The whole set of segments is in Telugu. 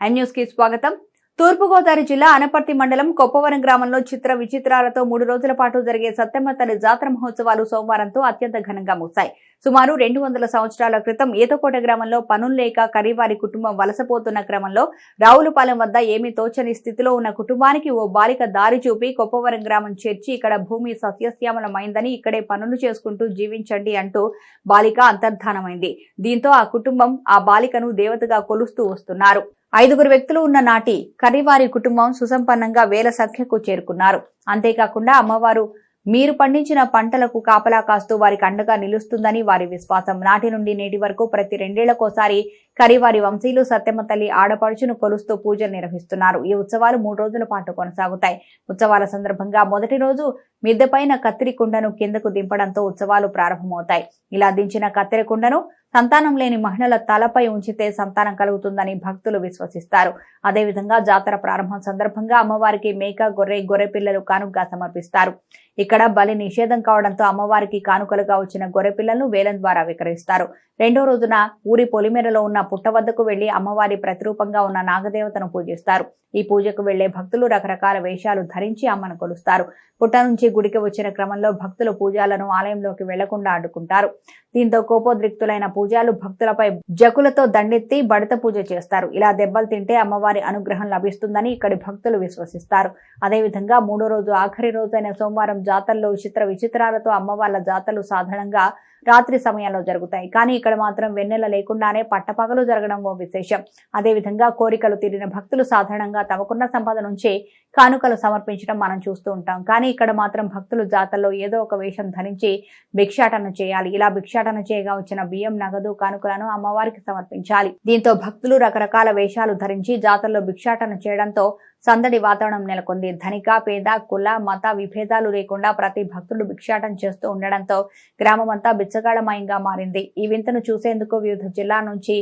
న్యూస్కి స్వాగతం. తూర్పుగోదావరి జిల్లా అనపర్తి మండలం కొప్పవరం గ్రామంలో చిత్ర విచిత్రాలతో మూడు రోజుల పాటు జరిగే సత్తెమ్మ తల్లి జాతర మహోత్సవాలు సోమవారంతో అత్యంత ఘనంగా ముగిశాయి. సుమారు రెండు వందల సంవత్సరాల క్రితం ఈతకోట గ్రామంలో పనులు లేక కరీవారి కుటుంబం వలసపోతున్న క్రమంలో రావులపాలెం వద్ద ఏమీ తోచని స్థితిలో ఉన్న కుటుంబానికి ఓ బాలిక దారి చూపి కొప్పవరం గ్రామం చేర్చి ఇక్కడ భూమి సస్యశ్యామలమైందని ఇక్కడే పనులు చేసుకుంటూ జీవించండి అంటూ బాలిక అంతర్ధానమైంది. దీంతో ఆ కుటుంబం ఆ బాలికను దేవతగా కొలుస్తూ వస్తున్నారు. ఐదుగురు వ్యక్తులు ఉన్న నాటి కరివారి కుటుంబం సుసంపన్నంగా వేల సంఖ్యకు చేరుకున్నారు. అంతేకాకుండా అమ్మవారు మీరు పండించిన పంటలకు కాపలా కాస్తూ వారికి అండగా నిలుస్తుందని వారి విశ్వాసం. నాటి నుండి నేటి వరకు ప్రతి రెండేళ్ళకోసారి కరివారి వంశీయులు సత్యమ్మ తల్లి ఆడపడుచును కొలుస్తూ పూజలు నిర్వహిస్తున్నారు. ఈ ఉత్సవాలు మూడు రోజుల పాటు కొనసాగుతాయి. ఉత్సవాల సందర్భంగా మొదటి రోజు మిద్దెపైన కత్తిరి కుండను కిందకు దింపడంతో ఉత్సవాలు ప్రారంభమవుతాయి. ఇలా దించిన కత్తెర కుండను సంతానం లేని మహిళల తలపై ఉంచితే సంతానం కలుగుతుందని భక్తులు విశ్వసిస్తారు. అదేవిధంగా జాతర ప్రారంభం సందర్భంగా అమ్మవారికి మేక గొర్రె గొర్రె పిల్లలు కానుకగా సమర్పిస్తారు. ఇక్కడ బలి నిషేధం కావడంతో అమ్మవారికి కానుకలుగా వచ్చిన గొర్రె పిల్లలను వేలం ద్వారా విక్రయిస్తారు. రెండో రోజున ఊరి పొలిమేరలో ఉన్న పుట్ట వద్దకు వెళ్ళి అమ్మవారి ప్రతిరూపంగా ఉన్న నాగదేవతను పూజిస్తారు. ఈ పూజకు వెళ్ళే భక్తులు రకరకాల వేషాలు ధరించి అమ్మను కొలుస్తారు. పుట్ట నుంచి గుడికి వచ్చిన క్రమంలో భక్తులు పూజాలను ఆలయంలోకి వెళ్ళకుండా అడ్డుకుంటారు దీంతో కోపోద్రిక్తులైన పూజాలు భక్తులపై జకులతో దండెత్తి బడత పూజ చేస్తారు. ఇలా దెబ్బలు తింటే అమ్మవారి అనుగ్రహం లభిస్తుందని ఇక్కడి భక్తులు విశ్వసిస్తారు. అదేవిధంగా మూడో రోజు ఆఖరి రోజైన సోమవారం జాతరలో చిత్ర విచిత్రాలతో అమ్మవార్ల జాతరలు సాధారణంగా రాత్రి సమయంలో జరుగుతాయి. కానీ ఇక్కడ మాత్రం వెన్నెల లేకుండానే పట్టపగలు జరగడం ఓ విశేషం. అదేవిధంగా కోరికలు తీరిన భక్తులు సాధారణంగా తమకున్న సంపద నుంచే కానుకలు సమర్పించడం మనం చూస్తూ ఉంటాం. కానీ ఇక్కడ మాత్రం భక్తులు జాతరలో ఏదో ఒక వేషం ధరించి భిక్షాటన చేయాలి. ఇలా భిక్షాటన చేయగా వచ్చిన బియ్యం నగదు కానుకలను అమ్మవారికి సమర్పించాలి. దీంతో భక్తులు రకరకాల వేషాలు ధరించి జాతరలో భిక్షాటన చేయడంతో సందడి వాతావరణం నెలకొంది. ధనిక పేద కుల మత విభేదాలు లేకుండా ప్రతి భక్తుడు భిక్షాటం చేస్తూ ఉండడంతో గ్రామమంతా బిచ్చగాళమయంగా మారింది. ఈ వింతను చూసేందుకు వివిధ జిల్లా నుంచి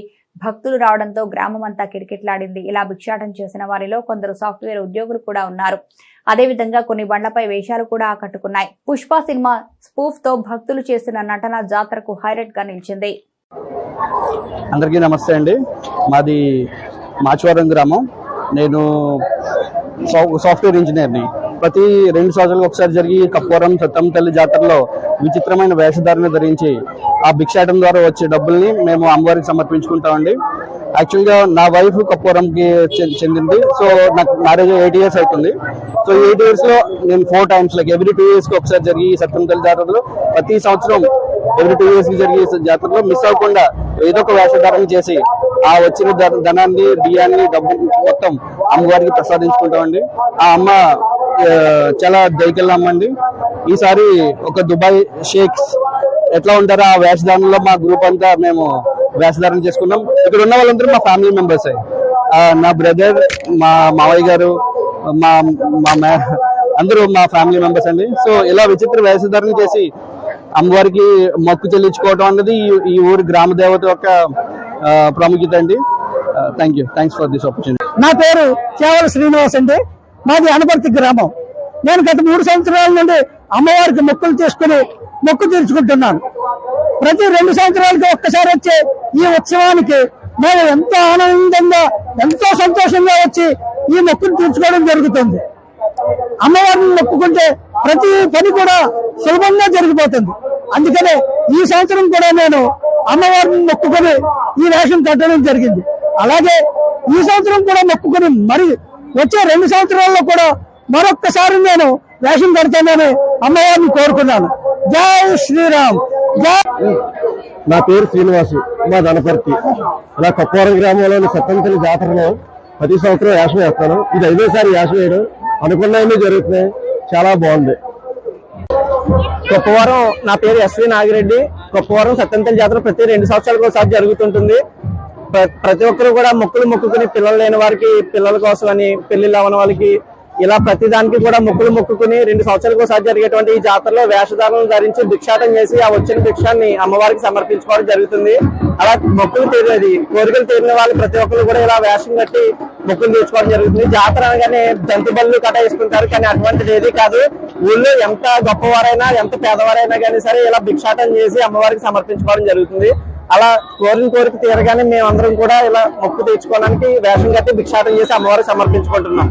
భక్తులు రావడంతో గ్రామమంతా కిటకిట్లాడింది. ఇలా భిక్షాటం చేసిన వారిలో కొందరు సాఫ్ట్వేర్ ఉద్యోగులు కూడా ఉన్నారు. అదేవిధంగా కొన్ని బండ్లపై వేషాలు కూడా ఆకట్టుకున్నాయి. పుష్ప సినిమా స్పూఫ్తో భక్తులు చేసిన నటన జాతరకు హైలైట్గా నిలిచింది. అందరికీ నమస్తే అండి. మాది మాచవరం గ్రామం. నేను సాఫ్ట్వేర్ ఇంజనీర్ని ప్రతి రెండు సంవత్సరాలకు ఒకసారి జరిగి కప్పవరం సత్తమ్మ తల్లి జాతరలో విచిత్రమైన వేషధారణ ధరించి ఆ భిక్షాటం ద్వారా వచ్చే డబ్బుల్ని మేము అమ్మవారికి సమర్పించుకుంటామండి. యాక్చువల్గా నా వైఫ్ కప్పవరంకి చెందింది. సో నాకు మ్యారేజ్ ఎయిట్ ఇయర్స్ అవుతుంది. సో ఎయిట్ ఇయర్స్లో నేను four times like every two ఇయర్స్కి ఒకసారి జరిగి సత్యం తల్లి జాతరలో ప్రతి సంవత్సరం ఎవ్రీ టూ ఇయర్స్కి జరిగే జాతరలో మిస్ అవ్వకుండా ఏదో ఒక వేషధారణ చేసి ఆ వచ్చిన ధనాన్ని బియ్యాన్ని డబ్బు మొత్తం అమ్మవారికి ప్రసాదించుకుంటామండి. ఆ అమ్మ చాలా దయకల్ల అమ్మ అండి ఈసారి ఒక దుబాయ్ షేక్స్ ఎట్లా ఉంటారో ఆ వేషధారణలో మా గ్రూప్ అంతా మేము వేషధారణ చేసుకున్నాం. ఇక్కడ ఉన్న వాళ్ళందరూ మా ఫ్యామిలీ మెంబర్స్. నా బ్రదర్ మా మావయ్య గారు మా మా అందరూ మా ఫ్యామిలీ మెంబర్స్ అండి. సో ఇలా విచిత్ర వేషధారణ చేసి అమ్మవారికి మొక్కు చెల్లించుకోవడం అన్నది ఈ- ఊరి గ్రామ దేవత యొక్క ప్రాముఖ్యత అండి. Thank you thanks for this opportunity నా పేరు కేవల శ్రీనివాస్ అండి. మాది అనపర్తి గ్రామం. నేను గత మూడు సంవత్సరాల నుండి అమ్మవారికి మొక్కులు తీసుకుని మొక్కు తీర్చుకుంటున్నాను. ప్రతి రెండు సంవత్సరాలకి ఒక్కసారి వచ్చే ఈ ఉత్సవానికి మేము ఎంతో ఆనందంగా ఎంతో సంతోషంగా వచ్చి ఈ మొక్కులు తీర్చుకోవడం జరుగుతుంది. అమ్మవారిని మొక్కుకుంటే ప్రతి పని కూడా సులభంగా జరిగిపోతుంది. అందుకనే ఈ సంవత్సరం కూడా నేను అమ్మవారిని మొక్కుకొని ఈ వేషం కట్టడం జరిగింది. అలాగే ఈ సంవత్సరం కూడా మొక్కుకొని మరి వచ్చే రెండు సంవత్సరాల్లో కూడా మరొక్కసారి నేను వేషం కడతానని అమ్మవారిని కోరుకున్నాను. జై శ్రీరామ్. నా పేరు శ్రీనివాసు మా దనపర్తి నా కొప్పవరం గ్రామంలోని సత్తంతలి జాతరలో ప్రతి సంవత్సరం యాసం వేస్తాను. ఇది ఐదోసారి యాసం వేయడం. అనుకున్నవన్నీ జరుగుతున్నాయి. చాలా బాగుంది. గొప్పవారం నా పేరు ఎస్వి నాగిరెడ్డి. గొప్పవారం సత్యంతల జాతర ప్రతి రెండు సంవత్సరాలకు ఒకసారి జరుగుతుంటుంది. ప్ర- ప్రతి ఒక్కరు కూడా మొక్కులు మొక్కుకుని పిల్లలు లేని వారికి పిల్లల కోసం అని పెళ్ళిళ్ళు అవ్వని వాళ్ళకి ఇలా ప్రతి దానికి కూడా మొక్కులు మొక్కుకుని రెండు సంవత్సరాలకు ఒకసారి జరిగేటువంటి ఈ జాతరలో వేషధారణలు ధరించి భిక్షాటం చేసి ఆ వచ్చిన భిక్షాన్ని అమ్మవారికి సమర్పించుకోవడం జరుగుతుంది. అలా మొక్కులు తీరేది కోరికలు తీరిన వాళ్ళు ప్రతి ఒక్కరు కూడా ఇలా వేషం కట్టి మొక్కులు తీర్చుకోవడం జరుగుతుంది. జాతర అనగానే జంతు బళ్ళు వేసుకుంటారు కానీ అటువంటిది ఏది కాదు. ఊళ్ళో ఎంత గొప్పవారైనా ఎంత పేదవారైనా కానీ సరే ఇలా భిక్షాటం చేసి అమ్మవారికి సమర్పించుకోవడం జరుగుతుంది. అలా కోరిన కోరిక తీరగానే మేమందరం కూడా ఇలా మొక్కు తీర్చుకోవడానికి వేషం కట్టి భిక్షాటం చేసి అమ్మవారికి సమర్పించుకుంటున్నాం.